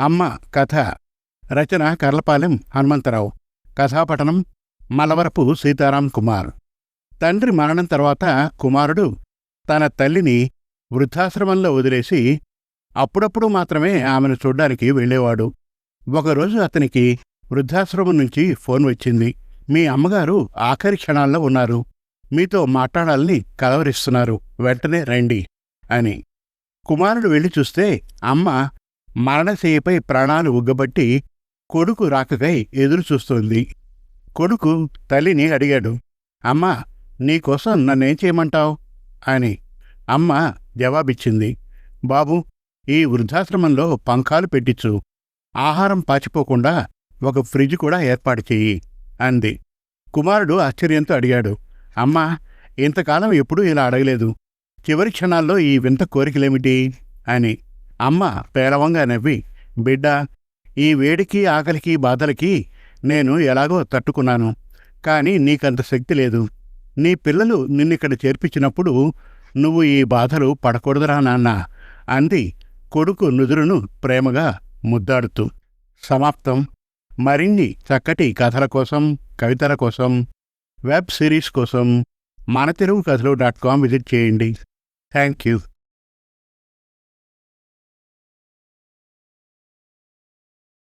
అమ్మ కథ. రచన కర్లపాలెం హనుమంతరావు. కథాపఠనం మలవరపు సీతారాం కుమార్. తండ్రి మరణం తర్వాత కుమారుడు తన తల్లిని వృద్ధాశ్రమంలో వదిలేసి అప్పుడప్పుడు మాత్రమే ఆమెను చూడ్డానికి వెళ్ళేవాడు. ఒకరోజు అతనికి వృద్ధాశ్రమం నుంచి ఫోన్ వచ్చింది. మీ అమ్మగారు ఆఖరి క్షణాల్లో ఉన్నారు. మీతో మాట్లాడాలని కలవరిస్తున్నారు. వెంటనే రండి అని. కుమారుడు వెళ్ళి చూస్తే అమ్మ మరణశయ్యపై ప్రాణాలు ఉగ్గబట్టి కొడుకు రాకకై ఎదురుచూస్తోంది కొడుకు తల్లిని అడిగాడు అమ్మా నీకోసం నన్నేం చేయమంటావు? అని. అమ్మ జవాబిచ్చింది బాబు ఈ వృద్ధాశ్రమంలో పంఖాలు పెట్టించు ఆహారం పాచిపోకుండా ఒక ఫ్రిడ్జ్ కూడా ఏర్పాటు చెయ్యి అంది. కుమారుడు ఆశ్చర్యంతో అడిగాడు అమ్మా ఇంతకాలం ఎప్పుడూ ఇలా అడగలేదు. చివరి క్షణాల్లో ఈ వింత కోరికలేమిటి? అని. అమ్మ పేలవంగా నవ్వి బిడ్డ ఈ వేడికి ఆకలికి బాధలకి నేను ఎలాగో తట్టుకున్నాను కాని నీకంత శక్తి లేదు. నీ పిల్లలు నిన్నిక్కడ చేర్పించినప్పుడు నువ్వు ఈ బాధలు పడకూడదురా నాన్న అంది కొడుకు నుదురును ప్రేమగా ముద్దాడుతూ. సమాప్తం. మరిన్ని చక్కటి కథల కోసం కవితల కోసం వెబ్ సిరీస్ కోసం మన తెలుగు కథలు డాట్ కామ్ విజిట్ చేయండి. Thank you.